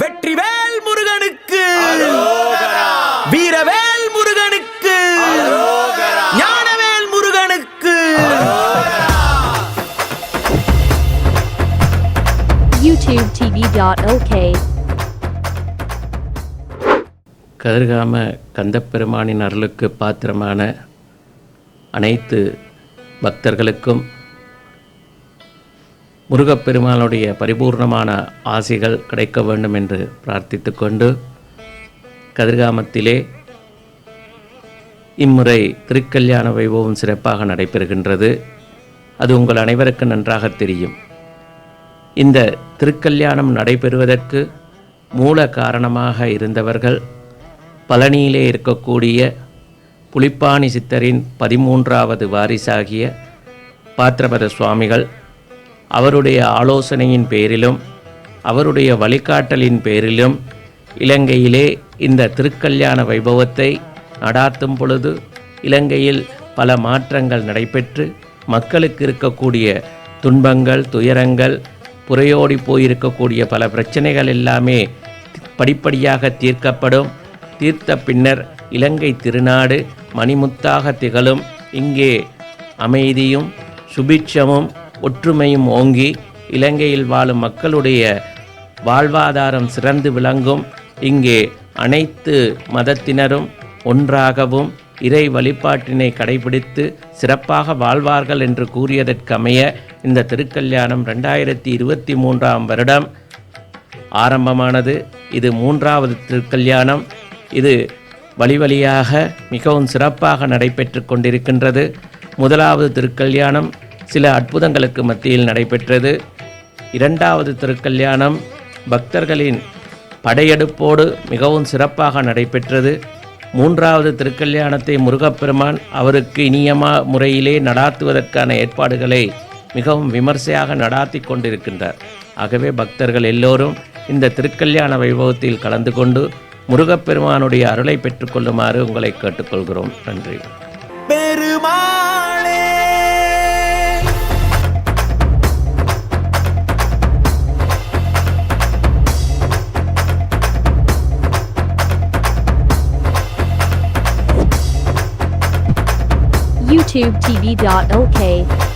வெற்றிவேல் முருகனுக்கு. வீரவேல் முருகனுக்கு. ஞானவேல் முருகனுக்கு. YouTube TV.OK. கதிர்காம கந்தப்பெருமானின் அருளுக்கு பாத்திரமான அனைத்து பக்தர்களுக்கும் முருகப்பெருமானுடைய பரிபூர்ணமான ஆசைகள் கிடைக்க வேண்டும் என்று பிரார்த்தித்து கொண்டு கதிர்காமத்திலே இம்முறை திருக்கல்யாண வைபவம் சிறப்பாக நடைபெறுகின்றது. அது உங்கள் அனைவருக்கு நன்றாக தெரியும். இந்த திருக்கல்யாணம் நடைபெறுவதற்கு மூல காரணமாக இருந்தவர்கள் பழனியிலே இருக்கக்கூடிய புலிப்பாணி சித்தரின் பதிமூன்றாவது வாரிசாகிய பாத்திரபத சுவாமிகள் அவருடைய ஆலோசனையின் பேரிலும் அவருடைய வழிகாட்டலின் பேரிலும் இலங்கையிலே இந்த திருக்கல்யாண வைபவத்தை நடாத்தும் பொழுது இலங்கையில் பல மாற்றங்கள் நடைபெற்று மக்களுக்கு இருக்கக்கூடிய துன்பங்கள் துயரங்கள் புறையோடி போயிருக்கக்கூடிய பல பிரச்சனைகள் எல்லாமே படிப்படியாக தீர்க்கப்படும். தீர்த்த பின்னர் இலங்கை திருநாடு மணிமுத்தாக திகழும். இங்கே அமைதியும் சுபிட்சமும் ஒற்றுமையும் ஓங்கி இலங்கையில் வாழும் மக்களுடைய வாழ்வாதாரம் சிறந்து விளங்கும். இங்கே அனைத்து மதத்தினரும் ஒன்றாகவும் இறை வழிபாட்டினை கடைபிடித்து சிறப்பாக வாழ்வார்கள் என்று கூறியதற்கமைய இந்த திருக்கல்யாணம் ரெண்டாயிரத்தி இருபத்தி மூன்றாம் வருடம் ஆரம்பமானது. இது மூன்றாவது திருக்கல்யாணம். இது வழி வழியாக மிகவும் சிறப்பாக நடைபெற்று கொண்டிருக்கின்றது. முதலாவது திருக்கல்யாணம் சில அற்புதங்களுக்கு மத்தியில் நடைபெற்றது. இரண்டாவது திருக்கல்யாணம் பக்தர்களின் படையெடுப்போடு மிகவும் சிறப்பாக நடைபெற்றது. மூன்றாவது திருக்கல்யாணத்தை முருகப்பெருமான் அவருக்கு இனியமா முறையிலே நடாத்துவதற்கான ஏற்பாடுகளை மிகவும் விமர்சையாக நடாத்தி கொண்டிருக்கின்றார். ஆகவே பக்தர்கள் எல்லோரும் இந்த திருக்கல்யாண வைபவத்தில் கலந்து கொண்டு முருகப்பெருமானுடைய அருளை பெற்றுக்கொள்ளுமாறு உங்களை கேட்டுக்கொள்கிறோம். நன்றி. பெருமாள் youtube.tv.lk.